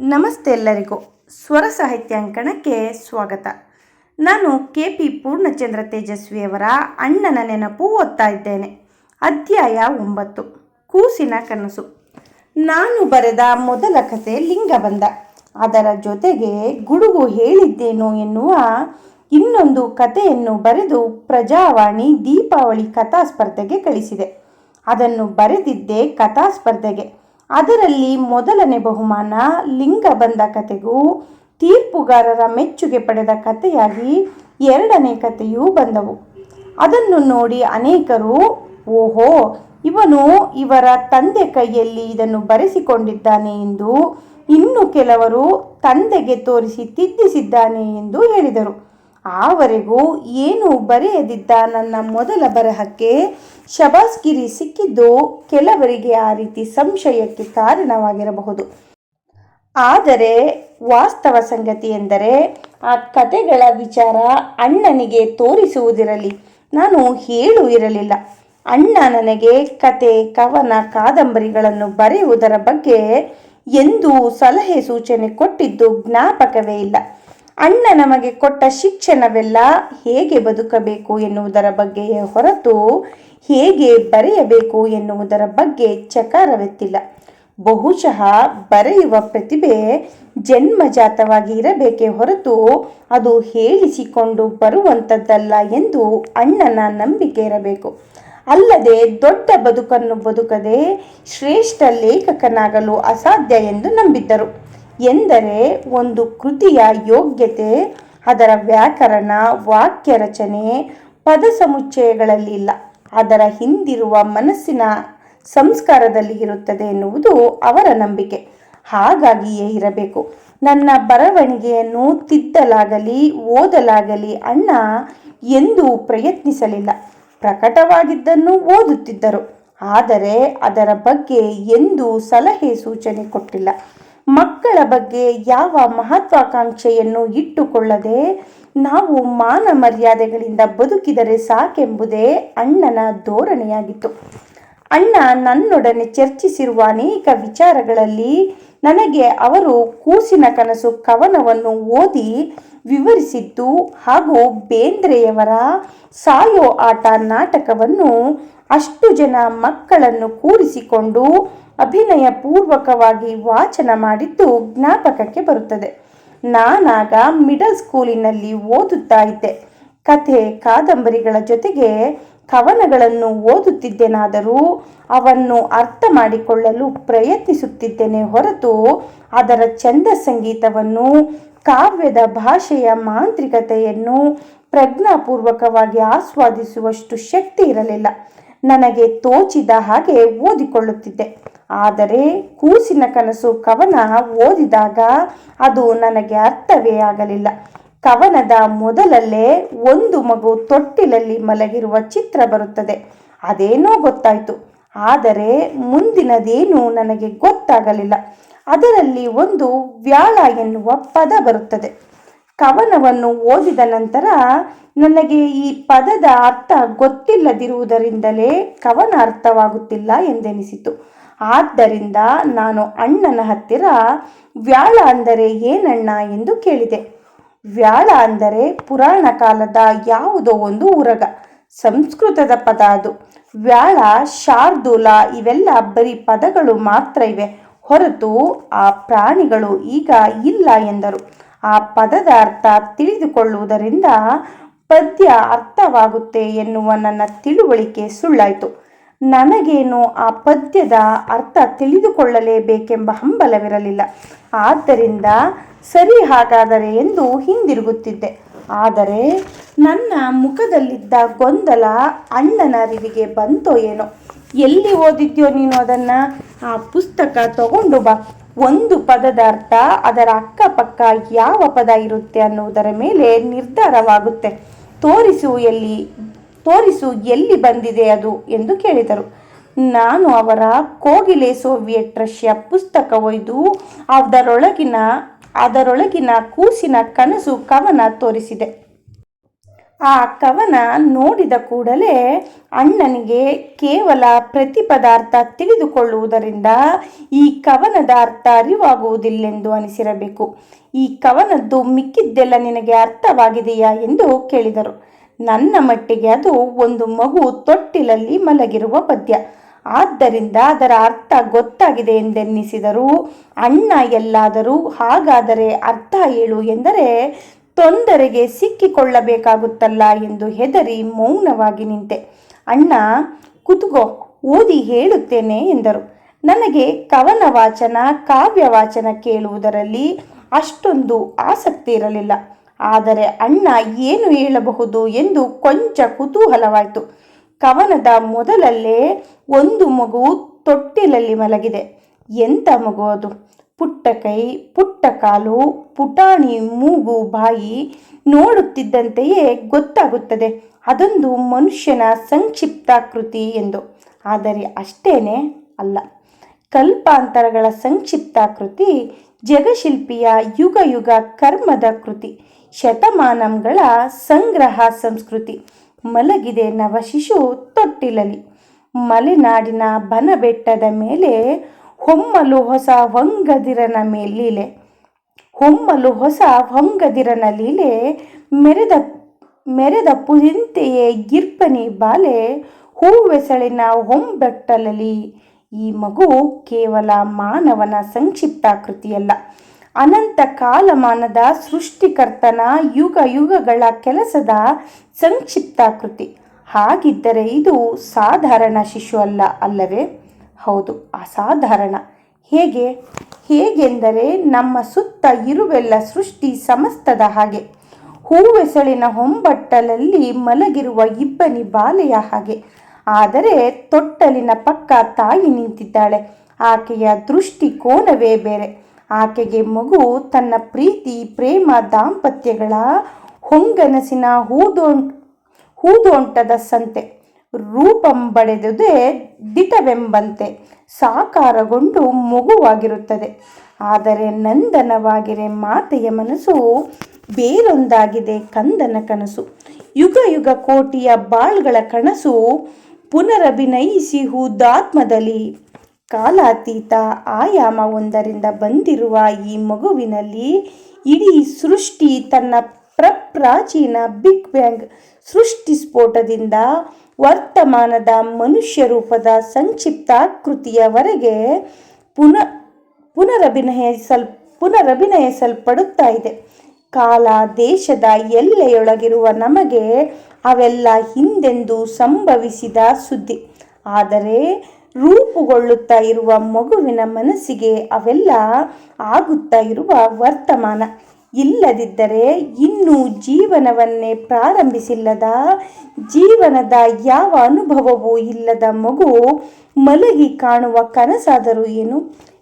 ನಮಸ್ತೆ ಎಲ್ಲರಿಗೂ. ಸ್ವರ ಸಾಹಿತ್ಯಾಂಕಣಕ್ಕೆ ಸ್ವಾಗತ. ನಾನು ಕೆ ಪಿ ಪೂರ್ಣಚಂದ್ರ ತೇಜಸ್ವಿಯವರ ಅಣ್ಣನ ನೆನಪು ಓದ್ತಾ ಇದ್ದೇನೆ. ಅಧ್ಯಾಯ ಒಂಬತ್ತು. ಕೂಸಿನ ಕನಸು. ನಾನು ಬರೆದ ಮೊದಲ ಕತೆ ಲಿಂಗಬಂಧ. ಅದರ ಜೊತೆಗೆ ಗುಡುಗು ಹೇಳಿದ್ದೇನೋ ಎನ್ನುವ ಇನ್ನೊಂದು ಕಥೆಯನ್ನು ಬರೆದು ಪ್ರಜಾವಾಣಿ ದೀಪಾವಳಿ ಕಥಾ ಸ್ಪರ್ಧೆಗೆ ಕಳಿಸಿದೆ. ಅದನ್ನು ಬರೆದಿದ್ದೆ ಕಥಾ ಸ್ಪರ್ಧೆಗೆ ಅದರಲ್ಲಿ ಮೊದಲನೇ ಬಹುಮಾನ ಲಿಂಗ ಬಂದ ಕತೆಗೂ ತೀರ್ಪುಗಾರರ ಮೆಚ್ಚುಗೆ ಪಡೆದ ಕಥೆಯಾಗಿ ಎರಡನೇ ಕಥೆಯೂ ಬಂದವು. ಅದನ್ನು ನೋಡಿ ಅನೇಕರು, ಓಹೋ, ಇವನು ಇವರ ತಂದೆ ಕೈಯಲ್ಲಿ ಇದನ್ನು ಬರೆಸಿಕೊಂಡಿದ್ದಾನೆ ಎಂದು ಇನ್ನು ಕೆಲವರು ತಂದೆಗೆ ತೋರಿಸಿ ತಿದ್ದಿಸಿದ್ದಾನೆ ಎಂದು ಹೇಳಿದರು. ಆವರೆಗೂ ಏನು ಬರೆಯದಿದ್ದ ನನ್ನ ಮೊದಲ ಬರಹಕ್ಕೆ ಶಬಾಸ್ಗಿರಿ ಸಿಕ್ಕಿದ್ದು ಕೆಲವರಿಗೆ ಆ ರೀತಿ ಸಂಶಯಕ್ಕೆ ಕಾರಣವಾಗಿರಬಹುದು. ಆದರೆ ವಾಸ್ತವ ಸಂಗತಿ ಎಂದರೆ ಆ ಕತೆಗಳ ವಿಚಾರ ಅಣ್ಣನಿಗೆ ತೋರಿಸುವುದಿರಲಿ, ನಾನು ಹೇಳು ಇರಲಿಲ್ಲ. ಅಣ್ಣ ನನಗೆ ಕತೆ ಕವನ, ಕಾದಂಬರಿಗಳನ್ನು ಬರೆಯುವುದರ ಬಗ್ಗೆ ಎಂದೂ ಸಲಹೆ ಸೂಚನೆ ಕೊಟ್ಟಿದ್ದು ಜ್ಞಾಪಕವೇ ಇಲ್ಲ. ಅಣ್ಣ ನಮಗೆ ಕೊಟ್ಟ ಶಿಕ್ಷಣವೆಲ್ಲ ಹೇಗೆ ಬದುಕಬೇಕು ಎನ್ನುವುದರ ಬಗ್ಗೆಯೇ ಹೊರತು ಹೇಗೆ ಬರೆಯಬೇಕು ಎನ್ನುವುದರ ಬಗ್ಗೆ ಚಕಾರವೆತ್ತಿಲ್ಲ. ಬಹುಶಃ ಬರೆಯುವ ಪ್ರತಿಭೆ ಜನ್ಮಜಾತವಾಗಿ ಇರಬೇಕೇ ಹೊರತು ಅದು ಹೇಳಿಸಿಕೊಂಡು ಬರುವಂಥದ್ದಲ್ಲ ಎಂದು ಅಣ್ಣನ ನಂಬಿಕೆ ಇರಬೇಕು. ಅಲ್ಲದೆ ದೊಡ್ಡ ಬದುಕನ್ನು ಬದುಕದೆ ಶ್ರೇಷ್ಠ ಲೇಖಕನಾಗಲು ಅಸಾಧ್ಯ ಎಂದು ನಂಬಿದ್ದರು. ಎಂದರೆ ಒಂದು ಕೃತಿಯ ಯೋಗ್ಯತೆ, ಅದರ ವ್ಯಾಕರಣ, ವಾಕ್ಯ ರಚನೆ ಪದ ಸಮುಚ್ಚಯಗಳಲ್ಲಿಲ್ಲ ಅದರ ಹಿಂದಿರುವ ಮನಸ್ಸಿನ ಸಂಸ್ಕಾರದಲ್ಲಿ ಇರುತ್ತದೆ ಎನ್ನುವುದು ಅವರ ನಂಬಿಕೆ. ಹಾಗಾಗಿಯೇ ಇರಬೇಕು. ನನ್ನ ಬರವಣಿಗೆಯನ್ನು ತಿದ್ದಲಾಗಲಿ, ಓದಲಾಗಲಿ ಅಣ್ಣ ಎಂದೂ ಪ್ರಯತ್ನಿಸಲಿಲ್ಲ. ಪ್ರಕಟವಾಗಿದ್ದನ್ನು ಓದುತ್ತಿದ್ದರು. ಆದರೆ ಅದರ ಬಗ್ಗೆ ಎಂದೂ ಸಲಹೆ ಸೂಚನೆ ಕೊಟ್ಟಿಲ್ಲ. ಮಕ್ಕಳ ಬಗ್ಗೆ ಯಾವ ಮಹತ್ವಾಕಾಂಕ್ಷೆಯನ್ನು ಇಟ್ಟುಕೊಳ್ಳದೆ ನಾವು ಮಾನ ಮರ್ಯಾದೆಗಳಿಂದ ಬದುಕಿದರೆ ಸಾಕೆಂಬುದೇ ಅಣ್ಣನ ಧೋರಣೆಯಾಗಿತ್ತು. ಅಣ್ಣ ನನ್ನೊಡನೆ ಚರ್ಚಿಸಿರುವ ಅನೇಕ ವಿಚಾರಗಳಲ್ಲಿ ನನಗೆ ಅವರು ಕೂಸಿನ ಕನಸು ಕವನವನ್ನು ಓದಿ ವಿವರಿಸಿದ್ದು ಹಾಗೂ ಬೇಂದ್ರೆಯವರ ಸಾಯೋ ಆಟ ನಾಟಕವನ್ನು ಅಷ್ಟು ಜನ ಮಕ್ಕಳನ್ನು ಕೂರಿಸಿಕೊಂಡು ಅಭಿನಯ ಪೂರ್ವಕವಾಗಿ ವಾಚನ ಮಾಡಿದ್ದು ಜ್ಞಾಪಕಕ್ಕೆ ಬರುತ್ತದೆ. ನಾನಾಗ ಮಿಡಲ್ ಸ್ಕೂಲಿನಲ್ಲಿ ಓದುತ್ತಾ ಇದ್ದೆ. ಕಥೆ, ಕಾದಂಬರಿಗಳ ಜೊತೆಗೆ ಕವನಗಳನ್ನು ಓದುತ್ತಿದ್ದೇನಾದರೂ ಅವನ್ನು ಅರ್ಥ ಮಾಡಿಕೊಳ್ಳಲು ಪ್ರಯತ್ನಿಸುತ್ತಿದ್ದೇನೆ ಹೊರತು ಅದರ ಚಂದ ಸಂಗೀತವನ್ನು, ಕಾವ್ಯದ ಭಾಷೆಯ ಮಾಂತ್ರಿಕತೆಯನ್ನು ಪ್ರಜ್ಞಾಪೂರ್ವಕವಾಗಿ ಆಸ್ವಾದಿಸುವಷ್ಟು ಶಕ್ತಿ ಇರಲಿಲ್ಲ. ನನಗೆ ತೋಚಿದ ಹಾಗೆ ಓದಿಕೊಳ್ಳುತ್ತಿದ್ದೆ. ಆದರೆ ಕೂಸಿನ ಕನಸು ಕವನ ಓದಿದಾಗ ಅದು ನನಗೆ ಅರ್ಥವೇ ಆಗಲಿಲ್ಲ. ಕವನದ ಮೊದಲಲ್ಲೇ ಒಂದು ಮಗು ತೊಟ್ಟಿಲಲ್ಲಿ ಮಲಗಿರುವ ಚಿತ್ರ ಬರುತ್ತದೆ. ಅದೇನೋ ಗೊತ್ತಾಯಿತು. ಆದರೆ ಮುಂದಿನದೇನು ನನಗೆ ಗೊತ್ತಾಗಲಿಲ್ಲ. ಅದರಲ್ಲಿ ಒಂದು ವ್ಯಾಳ ಎನ್ನುವ ಪದ ಬರುತ್ತದೆ. ಕವನವನ್ನು ಓದಿದ ನಂತರ ನನಗೆ ಈ ಪದದ ಅರ್ಥ ಗೊತ್ತಿಲ್ಲದಿರುವುದರಿಂದಲೇ ಕವನ ಅರ್ಥವಾಗುತ್ತಿಲ್ಲ ಎಂದೆನಿಸಿತು. ಆದ್ದರಿಂದ ನಾನು ಅಣ್ಣನ ಹತ್ತಿರ, ವ್ಯಾಳ ಅಂದರೆ ಏನಣ್ಣ? ಎಂದು ಕೇಳಿದೆ. ವ್ಯಾಳ ಅಂದರೆ ಪುರಾಣ ಕಾಲದ ಯಾವುದೋ ಒಂದು ಉರಗ ಸಂಸ್ಕೃತದ ಪದ ಅದು. ವ್ಯಾಳ, ಶಾರ್ದೂಲ ಇವೆಲ್ಲ ಬರೀ ಪದಗಳು ಮಾತ್ರ ಇವೆ. ಹೊರತು ಆ ಪ್ರಾಣಿಗಳು ಈಗ ಇಲ್ಲ ಎಂದರು. ಆ ಪದದ ಅರ್ಥ ತಿಳಿದುಕೊಳ್ಳುವುದರಿಂದ ಪದ್ಯ ಅರ್ಥವಾಗುತ್ತೆ ಎನ್ನುವ ನನ್ನ ತಿಳುವಳಿಕೆ ಸುಳ್ಳಾಯಿತು. ನನಗೇನು ಆ ಪದ್ಯದ ಅರ್ಥ ತಿಳಿದುಕೊಳ್ಳಲೇಬೇಕೆಂಬ ಹಂಬಲವಿರಲಿಲ್ಲ. ಆದ್ದರಿಂದ ಸರಿ ಹಾಗಾದರೆ ಎಂದು ಹಿಂದಿರುಗುತ್ತಿದ್ದೆ. ಆದರೆ ನನ್ನ ಮುಖದಲ್ಲಿದ್ದ ಗೊಂದಲ ಅಣ್ಣನ ಅರಿವಿಗೆ ಬಂತೋ ಏನೋ. ಎಲ್ಲಿ ಓದಿದ್ಯೋ ನೀನು ಅದನ್ನು? ಆ ಪುಸ್ತಕ ತಗೊಂಡು ಬಾ. ಒಂದು ಪದದ ಅರ್ಥ ಅದರ ಅಕ್ಕಪಕ್ಕ ಯಾವ ಪದ ಇರುತ್ತೆ ಅನ್ನುವುದರ ಮೇಲೆ ನಿರ್ಧಾರವಾಗುತ್ತೆ. ತೋರಿಸು ಎಲ್ಲಿ ತೋರಿಸು ಎಲ್ಲಿ ಬಂದಿದೆ ಅದು ಎಂದು ಕೇಳಿದರು. ನಾನು ಅವರ ಕೋಗಿಲೆ ಸೋವಿಯೆಟ್ ರಷ್ಯಾ ಪುಸ್ತಕ ಒಯ್ದು ಅದರೊಳಗಿನ ಅದರೊಳಗಿನ ಕೂಸಿನ ಕನಸು ಕವನ ತೋರಿಸಿದೆ. ಆ ಕವನ ನೋಡಿದ ಕೂಡಲೇ ಅಣ್ಣನಿಗೆ ಕೇವಲ ಪ್ರತಿ ಪದಾರ್ಥ ತಿಳಿದುಕೊಳ್ಳುವುದರಿಂದ ಈ ಕವನದ ಅರ್ಥ ಅರಿವಾಗುವುದಿಲ್ಲೆಂದು ಅನಿಸಿರಬೇಕು. ಈ ಕವನದ್ದು ಮಿಕ್ಕಿದ್ದೆಲ್ಲ ನಿನಗೆ ಅರ್ಥವಾಗಿದೆಯಾ ಎಂದು ಕೇಳಿದರು. ನನ್ನ ಮಟ್ಟಿಗೆ ಅದು ಒಂದು ಮಗು ತೊಟ್ಟಿಲಲ್ಲಿ ಮಲಗಿರುವ ಪದ್ಯ. ಆದ್ದರಿಂದ ಅದರ ಅರ್ಥ ಗೊತ್ತಾಗಿದೆ ಎಂದೆನ್ನಿಸಿದರು ಅಣ್ಣ ಎಲ್ಲಾದರೂ ಹಾಗಾದರೆ ಅರ್ಥ ಹೇಳು ಎಂದರೆ ತೊಂದರೆಗೆ ಸಿಕ್ಕಿಕೊಳ್ಳಬೇಕಾಗುತ್ತಲ್ಲ ಎಂದು ಹೆದರಿ ಮೌನವಾಗಿ ನಿಂತೆ. ಅಣ್ಣ ಕುತುಗೋ ಓದಿ ಹೇಳುತ್ತೇನೆ ಎಂದರು. ನನಗೆ ಕವನ ವಾಚನ ಕಾವ್ಯ ವಾಚನ ಕೇಳುವುದರಲ್ಲಿ ಅಷ್ಟೊಂದು ಆಸಕ್ತಿ ಇರಲಿಲ್ಲ. ಆದರೆ ಅಣ್ಣ ಏನು ಹೇಳಬಹುದು ಎಂದು ಕೊಂಚ ಕುತೂಹಲವಾಯಿತು. ಕವನದ ಮೊದಲಲ್ಲೇ ಒಂದು ಮಗು ತೊಟ್ಟಿಲಲ್ಲಿ ಮಲಗಿದೆ. ಎಂಥ ಮಗು ಅದು? ಪುಟ್ಟ ಕೈ, ಪುಟ್ಟ ಕಾಲು, ಪುಟಾಣಿ, ಮೂಗು, ಬಾಯಿ ನೋಡುತ್ತಿದ್ದಂತೆಯೇ ಗೊತ್ತಾಗುತ್ತದೆ. ಅದೊಂದು ಮನುಷ್ಯನ ಸಂಕ್ಷಿಪ್ತ ಕೃತಿ ಎಂದು. ಆದರೆ ಅಷ್ಟೇನೆ ಅಲ್ಲ. ಕಲ್ಪಾಂತರಗಳ ಸಂಕ್ಷಿಪ್ತ ಕೃತಿ ಜಗಶಿಲ್ಪಿಯ ಯುಗ ಯುಗ ಕರ್ಮದ ಕೃತಿ. ಶತಮಾನಂಗಳ ಸಂಗ್ರಹ ಸಂಸ್ಕೃತಿ. ಮಲಗಿದೆ ನವಶಿಶು ತೊಟ್ಟಿಲಲಿ ಮಲೆನಾಡಿನ ಬನಬೆಟ್ಟದ ಮೇಲೆ ಹೊಮ್ಮಲು ಹೊಸ ಹೊಂಗದಿರನ ಮೇಲೀಲೆ, ಹೊಮ್ಮಲು ಹೊಸ ಹೊಂಗದಿರನ ಲೀಲೆ, ಮೆರೆದ ಮೆರೆದ ಪುದಿಂತೆಯೇ ಗಿರ್ಪನಿ ಬಾಲೆ, ಹೂವೆಸಳಿನ ಹೊಂಬೆಟ್ಟಲಲಿ, ಈ ಮಗು ಕೇವಲ ಮಾನವನ ಸಂಕ್ಷಿಪ್ತ ಕೃತಿಯಲ್ಲ. ಅನಂತ ಕಾಲಮಾನದ ಸೃಷ್ಟಿಕರ್ತನ ಯುಗ ಯುಗಗಳ ಕೆಲಸದ ಸಂಕ್ಷಿಪ್ತಾಕೃತಿ ಹಾಗಿದ್ದರೆ ಇದು ಸಾಧಾರಣ ಶಿಶು ಅಲ್ಲ, ಅಲ್ಲವೇ? ಹೌದು, ಅಸಾಧಾರಣ. ಹೇಗೆ? ಹೇಗೆಂದರೆ ನಮ್ಮ ಸುತ್ತ ಇರುವೆಲ್ಲ ಸೃಷ್ಟಿ ಸಮಸ್ತದ ಹಾಗೆ. ಹೂವೆಸಳಿನ ಹೊಂಬಟ್ಟಲಲ್ಲಿ ಮಲಗಿರುವ ಇಬ್ಬನಿ ಬಾಲೆಯ ಹಾಗೆ. ಆದರೆ ತೊಟ್ಟಲಿನ ಪಕ್ಕ ತಾಯಿ ನಿಂತಿದ್ದಾಳೆ. ಆಕೆಯ ದೃಷ್ಟಿಕೋನವೇ ಬೇರೆ. ಆಕೆಗೆ ಮಗು ತನ್ನ ಪ್ರೀತಿ, ಪ್ರೇಮ, ದಾಂಪತ್ಯಗಳ ಹೊಂಗನಸಿನ ಹೂದೋಂ, ಹೂದೋಂಟದ ಸಂತೆ. ರೂಪಂಬಡೆದುದೇ ದಿಟವೆಂಬಂತೆ ಸಾಕಾರಗೊಂಡು ಮಗುವಾಗಿರುತ್ತದೆ. ಆದರೆ ನಂದನವಾಗಿರೆ ಮಾತೆಯ ಮನಸ್ಸು ಬೇರೊಂದಾಗಿದೆ ಕಂದನ ಕನಸು. ಯುಗ ಯುಗ ಕೋಟಿಯ ಬಾಳ್ಗಳ ಕನಸು ಪುನರಭಿನಯಿಸಿ ಹೂದಾತ್ಮದಲ್ಲಿ ಕಾಲಾತೀತ ಆಯಾಮ ಒಂದರಿಂದ ಬಂದಿರುವ ಈ ಮಗುವಿನಲ್ಲಿ ಇಡೀ ಸೃಷ್ಟಿ ತನ್ನ ಪ್ರಪ್ರಾಚೀನ ಬಿಗ್ ಬ್ಯಾಂಗ್ ಸೃಷ್ಟಿ ಸ್ಫೋಟದಿಂದ ವರ್ತಮಾನದ ಮನುಷ್ಯ ರೂಪದ ಸಂಕ್ಷಿಪ್ತಾಕೃತಿಯವರೆಗೆ ಪುನ ಪುನರಭಿನಯಿಸಲ್ ಪುನರಭಿನಯಿಸಲ್ಪಡುತ್ತಾ ಇದೆ. ಕಾಲ ದೇಶದ ಎಲ್ಲೆಯೊಳಗಿರುವ ನಮಗೆ ಅವೆಲ್ಲ ಹಿಂದೆಂದು ಸಂಭವಿಸಿದ ಸುದ್ದಿ. ಆದರೆ ರೂಪುಗೊಳ್ಳುತ್ತಾ ಇರುವ ಮಗುವಿನ ಮನಸ್ಸಿಗೆ ಅವೆಲ್ಲ ಆಗುತ್ತಾ ಇರುವ ವರ್ತಮಾನ. ಇಲ್ಲದಿದ್ದರೆ ಇನ್ನೂ ಜೀವನವನ್ನೇ ಪ್ರಾರಂಭಿಸಿಲ್ಲದ, ಜೀವನದ ಯಾವ ಅನುಭವವೂ ಇಲ್ಲದ ಮಗು ಮಲಗಿ ಕಾಣುವ ಕನಸಾದರೂ ಏನು?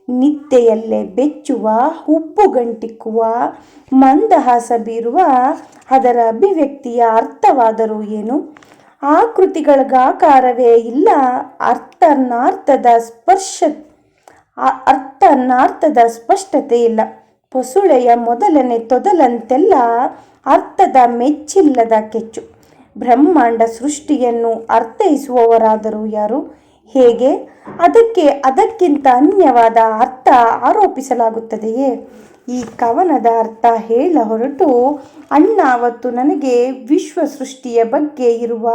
ನಿದ್ದೆಯಲ್ಲೇ ಬೆಚ್ಚುವ ಹುಬ್ಬುಗಂಟಿಕ್ಕುವ ಮಂದಹಾಸ ಬೀರುವ ಅದರ ಅಭಿವ್ಯಕ್ತಿಯ ಅರ್ಥವಾದರೂ ಏನು? ಆಕೃತಿಗಳಿಗಾಕಾರವೇ ಇಲ್ಲ, ಅರ್ಥನಾರ್ಥದ ಸ್ಪರ್ಶ, ಅರ್ಥನಾರ್ಥದ ಸ್ಪಷ್ಟತೆ ಇಲ್ಲ. ಪೊಸುಳೆಯ ಮೊದಲನೇ ತೊದಲಂತೆಲ್ಲ ಅರ್ಥದ ಮೆಚ್ಚಿಲ್ಲದ ಕೆಚ್ಚು. ಬ್ರಹ್ಮಾಂಡ ಸೃಷ್ಟಿಯನ್ನು ಅರ್ಥೈಸುವವರಾದರೂ ಯಾರು? ಹೇಗೆ? ಅದಕ್ಕೆ ಅದಕ್ಕಿಂತ ಅನ್ಯವಾದ ಅರ್ಥ ಆರೋಪಿಸಲಾಗುತ್ತದೆಯೇ? ಈ ಕವನದ ಅರ್ಥ ಹೇಳ ಹೊರಟು, ಅಣ್ಣ ಅವತ್ತು ನನಗೆ ವಿಶ್ವ ಸೃಷ್ಟಿಯ ಬಗ್ಗೆ ಇರುವ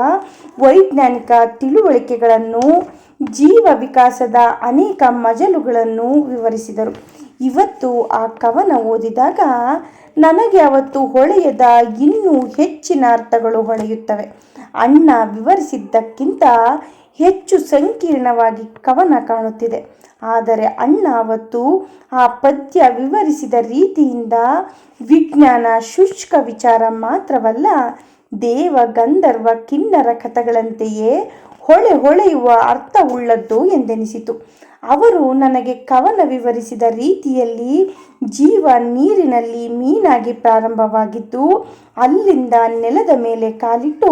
ವೈಜ್ಞಾನಿಕ ತಿಳುವಳಿಕೆಗಳನ್ನು, ಜೀವ ವಿಕಾಸದ ಅನೇಕ ಮಜಲುಗಳನ್ನು ವಿವರಿಸಿದರು. ಇವತ್ತು ಆ ಕವನ ಓದಿದಾಗ ನನಗೆ ಅವತ್ತು ಹೊಳೆಯದ ಇನ್ನೂ ಹೆಚ್ಚಿನ ಅರ್ಥಗಳು ಹೊಳೆಯುತ್ತವೆ. ಅಣ್ಣ ವಿವರಿಸಿದ್ದಕ್ಕಿಂತ ಹೆಚ್ಚು ಸಂಕೀರ್ಣವಾಗಿ ಕವನ ಕಾಣುತ್ತಿದೆ. ಆದರೆ ಅಣ್ಣ ಅವತ್ತು ಆ ಪದ್ಯ ವಿವರಿಸಿದ ರೀತಿಯಿಂದ ವಿಜ್ಞಾನ ಶುಷ್ಕ ವಿಚಾರ ಮಾತ್ರವಲ್ಲ, ದೇವ ಗಂಧರ್ವ ಕಿನ್ನರ ಕಥೆಗಳಂತೆಯೇ ಹೊಳೆ ಹೊಳೆಯುವ ಅರ್ಥವುಳ್ಳದ್ದು ಎಂದೆನಿಸಿತು. ಅವರು ನನಗೆ ಕವನ ವಿವರಿಸಿದ ರೀತಿಯಲ್ಲಿ ಜೀವ ನೀರಿನಲ್ಲಿ ಮೀನಾಗಿ ಪ್ರಾರಂಭವಾಗಿದ್ದು, ಅಲ್ಲಿಂದ ನೆಲದ ಮೇಲೆ ಕಾಲಿಟ್ಟು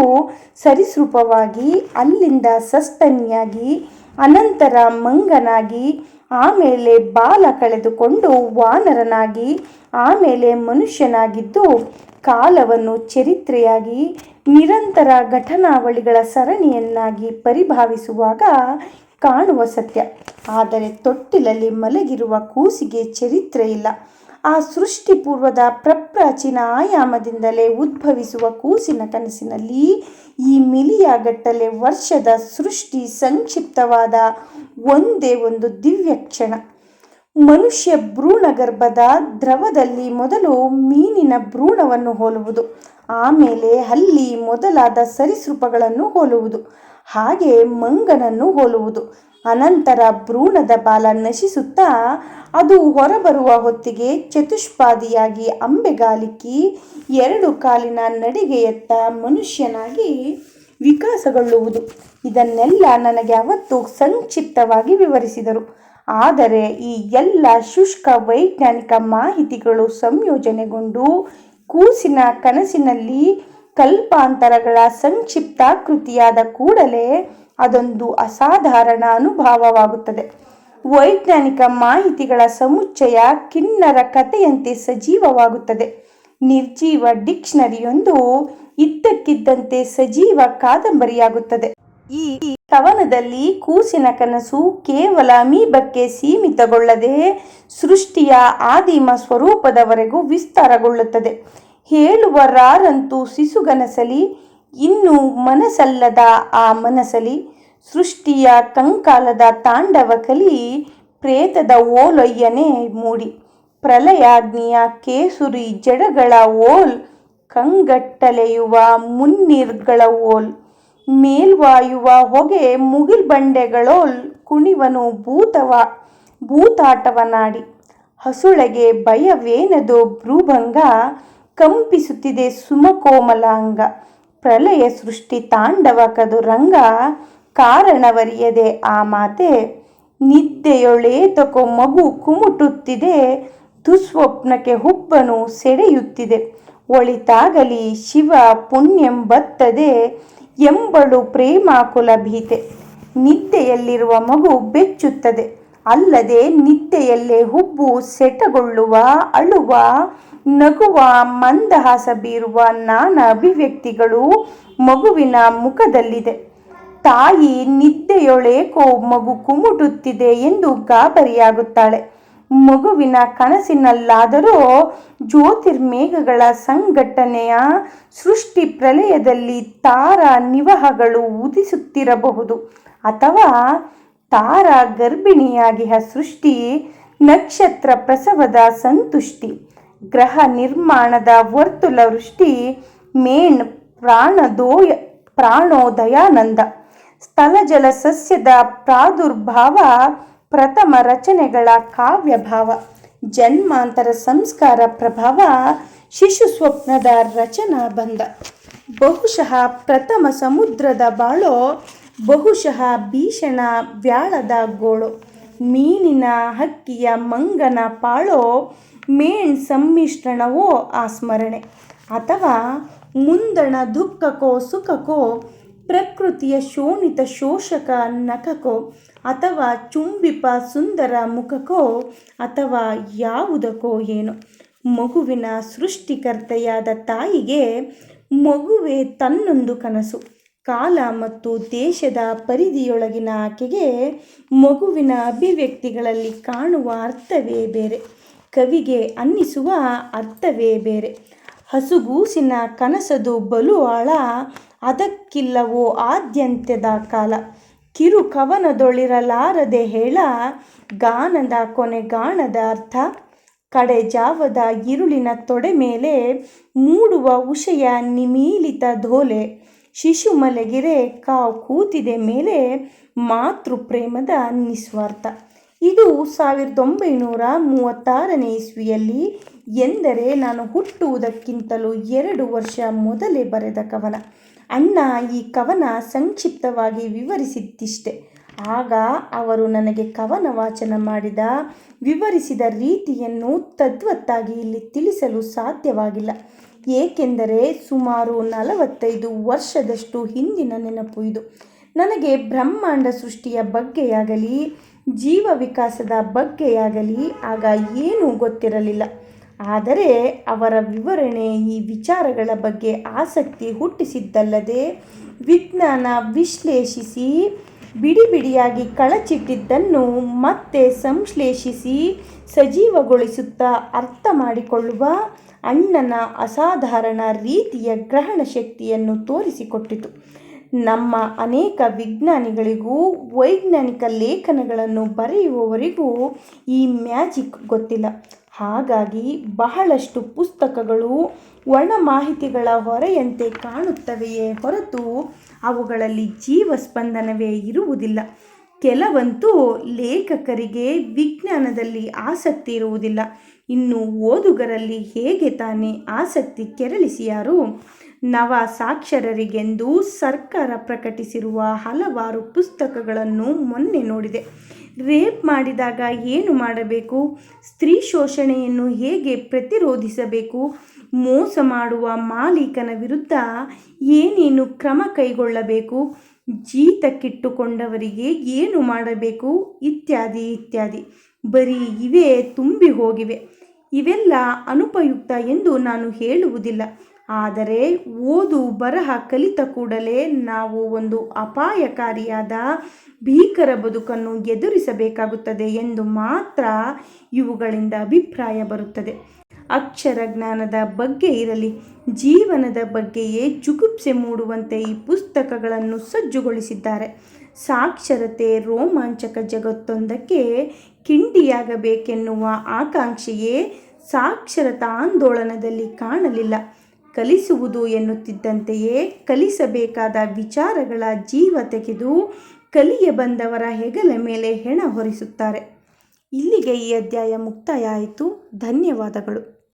ಸರಿಸೃಪವಾಗಿ, ಅಲ್ಲಿಂದ ಸಸ್ತನಿಯಾಗಿ, ಅನಂತರ ಮಂಗನಾಗಿ, ಆಮೇಲೆ ಬಾಲ ಕಳೆದುಕೊಂಡು ವಾನರನಾಗಿ, ಆಮೇಲೆ ಮನುಷ್ಯನಾಗಿದ್ದು ಕಾಲವನ್ನು ಚರಿತ್ರೆಯಾಗಿ ನಿರಂತರ ಘಟನಾವಳಿಗಳ ಸರಣಿಯನ್ನಾಗಿ ಪರಿಭಾವಿಸುವಾಗ ಕಾಣುವ ಸತ್ಯ. ಆದರೆ ತೊಟ್ಟಿಲಲ್ಲಿ ಮಲಗಿರುವ ಕೂಸಿಗೆ ಚರಿತ್ರೆ ಇಲ್ಲ. ಆ ಸೃಷ್ಟಿ ಪೂರ್ವದ ಪ್ರಪ್ರಾಚೀನ ಆಯಾಮದಿಂದಲೇ ಉದ್ಭವಿಸುವ ಕೂಸಿನ ಕನಸಿನಲ್ಲಿ ಈ ಮಿಲಿಯಾಗಟ್ಟಲೆ ವರ್ಷದ ಸೃಷ್ಟಿ ಸಂಕ್ಷಿಪ್ತವಾದ ಒಂದೇ ಒಂದು ದಿವ್ಯ ಕ್ಷಣ ಮನುಷ್ಯ ಭ್ರೂಣಗರ್ಭದ ದ್ರವದಲ್ಲಿ ಮೊದಲು ಮೀನಿನ ಭ್ರೂಣವನ್ನು ಹೋಲುವುದು, ಆಮೇಲೆ ಹಲ್ಲಿ ಮೊದಲಾದ ಸರಿಸೃಪಗಳನ್ನು ಹೋಲುವುದು, ಹಾಗೆ ಮಂಗನನ್ನು ಹೋಲುವುದು. ಅನಂತರ ಭ್ರೂಣದ ಬಾಲ ನಶಿಸುತ್ತಾ ಅದು ಹೊರಬರುವ ಹೊತ್ತಿಗೆ ಚತುಷ್ಪಾದಿಯಾಗಿ ಅಂಬೆಗಾಲಿಕ್ಕಿ ಎರಡು ಕಾಲಿನ ನಡಿಗೆಯತ್ತ ಮನುಷ್ಯನಾಗಿ ವಿಕಾಸಗೊಳ್ಳುವುದು. ಇದನ್ನೆಲ್ಲ ನನಗೆ ಅವತ್ತು ಸಂಕ್ಷಿಪ್ತವಾಗಿ ವಿವರಿಸಿದರು. ಆದರೆ ಈ ಎಲ್ಲ ಶುಷ್ಕ ವೈಜ್ಞಾನಿಕ ಮಾಹಿತಿಗಳು ಸಂಯೋಜನೆಗೊಂಡು ಕೂಸಿನ ಕನಸಿನಲ್ಲಿ ಕಲ್ಪಾಂತರಗಳ ಸಂಕ್ಷಿಪ್ತಾಕೃತಿಯಾದ ಕೂಡಲೇ ಅದೊಂದು ಅಸಾಧಾರಣ ಅನುಭವವಾಗುತ್ತದೆ. ವೈಜ್ಞಾನಿಕ ಮಾಹಿತಿಗಳ ಸಮುಚ್ಚಯ ಕಿನ್ನರ ಕಥೆಯಂತೆ ಸಜೀವವಾಗುತ್ತದೆ. ನಿರ್ಜೀವ ಡಿಕ್ಷನರಿಯೊಂದು ಇದ್ದಕ್ಕಿದ್ದಂತೆ ಸಜೀವ ಕಾದಂಬರಿಯಾಗುತ್ತದೆ. ಈ ಕವನದಲ್ಲಿ ಕೂಸಿನ ಕನಸು ಕೇವಲ ಅಮೀಬಕ್ಕೆ ಸೀಮಿತಗೊಳ್ಳದೆ ಸೃಷ್ಟಿಯ ಆದಿಮ ಸ್ವರೂಪದವರೆಗೂ ವಿಸ್ತಾರಗೊಳ್ಳುತ್ತದೆ. ಹೇಳುವರಾರಂತೂ ಸಿಸುಗನಸಲಿ ಇನ್ನು ಮನಸಲ್ಲದ ಆ ಮನಸಲಿ, ಸೃಷ್ಟಿಯ ಕಂಕಾಲದ ತಾಂಡವ ಕಲಿ ಪ್ರೇತದ ಓಲೊಯ್ಯನೆ ಮೂಡಿ. ಪ್ರಲಯಾಗ್ನಿಯ ಕೇಸುರಿ ಜಡಗಳ ಓಲ್, ಕಂಗಟ್ಟಲೆಯುವ ಮುನ್ನೀರ್ಗಳ ಓಲ್. ಮೇಲ್ವಾಯುವ ಹೊಗೆ ಮುಗಿಲ್ಬಂಡೆಗಳೋಲ್ ಕುಣಿವನು ಭೂತವ, ಭೂತಾಟವನಾಡಿ. ಹಸುಳೆಗೆ ಭಯವೇನದು ಭ್ರೂಭಂಗ, ಕಂಪಿಸುತ್ತಿದೆ ಸುಮಕೋಮಲಾಂಗ. ಪ್ರಲಯ ಸೃಷ್ಟಿ ತಾಂಡವ ಕದುರಂಗ, ಕಾರಣವರಿಯದೆ ಆ ಮಾತೆ. ನಿದ್ದೆಯೊಳೇತಕೋ ಮಗು ಕುಮುಟುತ್ತಿದೆ, ದುಸ್ವಪ್ನಕ್ಕೆ ಹುಬ್ಬನು ಸೆಳೆಯುತ್ತಿದೆ. ಒಳಿತಾಗಲಿ ಶಿವ ಪುಣ್ಯಂಬತ್ತದೆ ಎಂಬಳು ಪ್ರೇಮಾಕುಲ ಭೀತೆ. ನಿದ್ದೆಯಲ್ಲಿರುವ ಮಗು ಬೆಚ್ಚುತ್ತದೆ. ಅಲ್ಲದೆ ನಿದ್ದೆಯಲ್ಲೇ ಹುಬ್ಬು ಸೆಟಗೊಳ್ಳುವ, ಅಳುವ, ನಗುವ, ಮಂದಹಾಸ ಬೀರುವ ನಾನಾ ಅಭಿವ್ಯಕ್ತಿಗಳು ಮಗುವಿನ ಮುಖದಲ್ಲಿದೆ. ತಾಯಿ ನಿದ್ದೆಯೊಳೇಕೋ ಮಗು ಕುಮುಟುತ್ತಿದೆ ಎಂದು ಗಾಬರಿಯಾಗುತ್ತಾಳೆ. ಮಗುವಿನ ಕನಸಿನಲ್ಲಾದರೂ ಜ್ಯೋತಿರ್ಮೇಘಗಳ ಸಂಘಟನೆಯ ಸೃಷ್ಟಿ ಪ್ರಲಯದಲ್ಲಿ ತಾರ ನಿವಹಗಳು ಉದಿಸುತ್ತಿರಬಹುದು ಅಥವಾ ತಾರ ಗರ್ಭಿಣಿಯಾಗಿಹ ಸೃಷ್ಟಿ ನಕ್ಷತ್ರ ಪ್ರಸವದ ಸಂತುಷ್ಟಿ. ಗ್ರಹ ನಿರ್ಮಾಣದ ವರ್ತುಲ ವೃಷ್ಟಿ ಮೇಣ್ ಪ್ರಾಣದೋಯ ಪ್ರಾಣೋದಯಾನಂದ. ಸ್ಥಳಜಲ ಸಸ್ಯದ ಪ್ರಾದುರ್ಭಾವ ಪ್ರಥಮ ರಚನೆಗಳ ಕಾವ್ಯಭಾವ, ಜನ್ಮಾಂತರ ಸಂಸ್ಕಾರ ಪ್ರಭಾವ, ಶಿಶು ಸ್ವಪ್ನದ ರಚನಾ ಬಂಧ. ಬಹುಶಃ ಪ್ರಥಮ ಸಮುದ್ರದ ಬಾಳೋ, ಬಹುಶಃ ಭೀಷಣ ವ್ಯಾಳದ ಗೋಳು. ಮೀನಿನ ಹಕ್ಕಿಯ ಮಂಗನ ಪಾಳೋ, ಮೇಣ್ ಸಮ್ಮಿಶ್ರಣವೋ ಆ ಸ್ಮರಣೆ. ಅಥವಾ ಮುಂದಣ ದುಃಖಕೋ ಸುಖಕೋ, ಪ್ರಕೃತಿಯ ಶೋಣಿತ ಶೋಷಕ ನಖಕೋ ಅಥವಾ ಚುಂಬಿಪ ಸುಂದರ ಮುಖಕ್ಕೋ ಅಥವಾ ಯಾವುದಕ್ಕೋ ಏನೋ. ಮಗುವಿನ ಸೃಷ್ಟಿಕರ್ತೆಯಾದ ತಾಯಿಗೆ ಮಗುವೇ ತನ್ನೊಂದು ಕನಸು. ಕಾಲ ಮತ್ತು ದೇಶದ ಪರಿಧಿಯೊಳಗಿನ ಆಕೆಗೆ ಮಗುವಿನ ಅಭಿವ್ಯಕ್ತಿಗಳಲ್ಲಿ ಕಾಣುವ ಅರ್ಥವೇ ಬೇರೆ. ಕವಿಗೆ ಅನ್ನಿಸುವ ಅರ್ಥವೇ ಬೇರೆ. ಹಸುಗೂಸಿನ ಕನಸದು ಬಲು ಆಳ ಅದಕ್ಕಿಲ್ಲವೋ ಆದ್ಯಂತ್ಯದ ಕಾಲ. ಕಿರು ಕವನದೊಳಿರಲಾರದೆ ಹೇಳ, ಗಾನದ ಕೊನೆಗಾಣದ ಅರ್ಥ, ಕಡೆ ಜಾವದ ಇರುಳಿನ ತೊಡೆ ಮೇಲೆ ಮೂಡುವ ಉಷಯ ನಿಮೀಲಿತ ಧೋಲೆ, ಶಿಶು ಮಲಗಿರೆ ಕಾವು ಕೂತಿದೆ ಮೇಲೆ ಮಾತೃ ಪ್ರೇಮದ ನಿಸ್ವಾರ್ಥ. ಇದು ಸಾವಿರದ ಒಂಬೈನೂರ ಮೂವತ್ತಾರನೇ ಇಸ್ವಿಯಲ್ಲಿ ಎಂದರೆ ನಾನು ಹುಟ್ಟುವುದಕ್ಕಿಂತಲೂ ಎರಡು ವರ್ಷ ಮೊದಲೇ ಬರೆದ ಕವನ. ಅಣ್ಣ ಈ ಕವನ ಸಂಕ್ಷಿಪ್ತವಾಗಿ ವಿವರಿಸಿದ್ದಿಷ್ಟೆ ಆಗ ಅವರು ನನಗೆ ಕವನ ವಾಚನ ಮಾಡಿದ, ವಿವರಿಸಿದ ರೀತಿಯನ್ನು ತದ್ವತ್ತಾಗಿ ಇಲ್ಲಿ ತಿಳಿಸಲು ಸಾಧ್ಯವಾಗಿಲ್ಲ. ಏಕೆಂದರೆ ಸುಮಾರು ನಲವತ್ತೈದು ವರ್ಷದಷ್ಟು ಹಿಂದಿನ ನೆನಪು ಇದು. ನನಗೆ ಬ್ರಹ್ಮಾಂಡ ಸೃಷ್ಟಿಯ ಬಗ್ಗೆಯಾಗಲಿ, ಜೀವ ವಿಕಾಸದ ಬಗ್ಗೆಯಾಗಲಿ ಆಗ ಏನೂ ಗೊತ್ತಿರಲಿಲ್ಲ. ಆದರೆ ಅವರ ವಿವರಣೆ ಈ ವಿಚಾರಗಳ ಬಗ್ಗೆ ಆಸಕ್ತಿ ಹುಟ್ಟಿಸಿದ್ದಲ್ಲದೆ ವಿಜ್ಞಾನ ವಿಶ್ಲೇಷಿಸಿ ಬಿಡಿ ಬಿಡಿಯಾಗಿ ಕಳಚಿಟ್ಟಿದ್ದನ್ನು ಮತ್ತೆ ಸಂಶ್ಲೇಷಿಸಿ ಸಜೀವಗೊಳಿಸುತ್ತಾ ಅರ್ಥ ಮಾಡಿಕೊಳ್ಳುವ ಅಣ್ಣನ ಅಸಾಧಾರಣ ರೀತಿಯ ಗ್ರಹಣ ಶಕ್ತಿಯನ್ನು ತೋರಿಸಿಕೊಟ್ಟಿತು. ನಮ್ಮ ಅನೇಕ ವಿಜ್ಞಾನಿಗಳಿಗೂ ವೈಜ್ಞಾನಿಕ ಲೇಖನಗಳನ್ನು ಬರೆಯುವವರಿಗೂ ಈ ಮ್ಯಾಜಿಕ್ ಗೊತ್ತಿಲ್ಲ. ಹಾಗಾಗಿ ಬಹಳಷ್ಟು ಪುಸ್ತಕಗಳು ವರ್ಣ ಮಾಹಿತಿಗಳ ಹೊರೆಯಂತೆ ಕಾಣುತ್ತವೆಯೇ ಹೊರತು ಅವುಗಳಲ್ಲಿ ಜೀವಸ್ಪಂದನವೇ ಇರುವುದಿಲ್ಲ. ಕೆಲವಂತೂ ಲೇಖಕರಿಗೆ ವಿಜ್ಞಾನದಲ್ಲಿ ಆಸಕ್ತಿ ಇರುವುದಿಲ್ಲ. ಇನ್ನು ಓದುಗರಲ್ಲಿ ಹೇಗೆ ತಾನೇ ಆಸಕ್ತಿ ಕೆರಳಿಸಿಯಾರು? ನವ ಸಾಕ್ಷರರಿಗೆಂದು ಸರ್ಕಾರ ಪ್ರಕಟಿಸಿರುವ ಹಲವಾರು ಪುಸ್ತಕಗಳನ್ನು ಮೊನ್ನೆ ನೋಡಿದೆ. ರೇಪ್ ಮಾಡಿದಾಗ ಏನು ಮಾಡಬೇಕು? ಸ್ತ್ರೀ ಶೋಷಣೆಯನ್ನು ಹೇಗೆ ಪ್ರತಿರೋಧಿಸಬೇಕು? ಮೋಸ ಮಾಡುವ ಮಾಲೀಕನ ವಿರುದ್ಧ ಏನೇನು ಕ್ರಮ ಕೈಗೊಳ್ಳಬೇಕು? ಜೀತಕ್ಕಿಟ್ಟುಕೊಂಡವರಿಗೆ ಏನು ಮಾಡಬೇಕು? ಇತ್ಯಾದಿ ಇತ್ಯಾದಿ. ಬರೀ ಇವೇ ತುಂಬಿ ಹೋಗಿವೆ. ಇವೆಲ್ಲ ಅನುಪಯುಕ್ತ ಎಂದು ನಾನು ಹೇಳುವುದಿಲ್ಲ. ಆದರೆ ಓದು ಬರಹ ಕಲಿತ ಕೂಡಲೇ ನಾವು ಒಂದು ಅಪಾಯಕಾರಿಯಾದ ಭೀಕರ ಬದುಕನ್ನು ಎದುರಿಸಬೇಕಾಗುತ್ತದೆ ಎಂದು ಮಾತ್ರ ಇವುಗಳಿಂದ ಅಭಿಪ್ರಾಯ ಬರುತ್ತದೆ. ಅಕ್ಷರ ಜ್ಞಾನದ ಬಗ್ಗೆ ಇರಲಿ, ಜೀವನದ ಬಗ್ಗೆಯೇ ಜುಗುಪ್ಸೆ ಮೂಡುವಂತೆ ಈ ಪುಸ್ತಕಗಳನ್ನು ಸಜ್ಜುಗೊಳಿಸಿದ್ದಾರೆ. ಸಾಕ್ಷರತೆ ರೋಮಾಂಚಕ ಜಗತ್ತೊಂದಕ್ಕೆ ಕಿಂಡಿಯಾಗಬೇಕೆನ್ನುವ ಆಕಾಂಕ್ಷೆಯೇ ಸಾಕ್ಷರತಾ ಆಂದೋಲನದಲ್ಲಿ ಕಾಣಲಿಲ್ಲ. ಕಲಿಸುವುದು ಎನ್ನುತ್ತಿದ್ದಂತೆಯೇ ಕಲಿಸಬೇಕಾದ ವಿಚಾರಗಳ ಜೀವ ತೆಗೆದು ಕಲಿಯ ಬಂದವರ ಹೆಗಲ ಮೇಲೆ ಹೆಣ ಹೊರಿಸುತ್ತಾರೆ. ಇಲ್ಲಿಗೆ ಈ ಅಧ್ಯಾಯ ಮುಕ್ತಾಯ ಆಯಿತು. ಧನ್ಯವಾದಗಳು.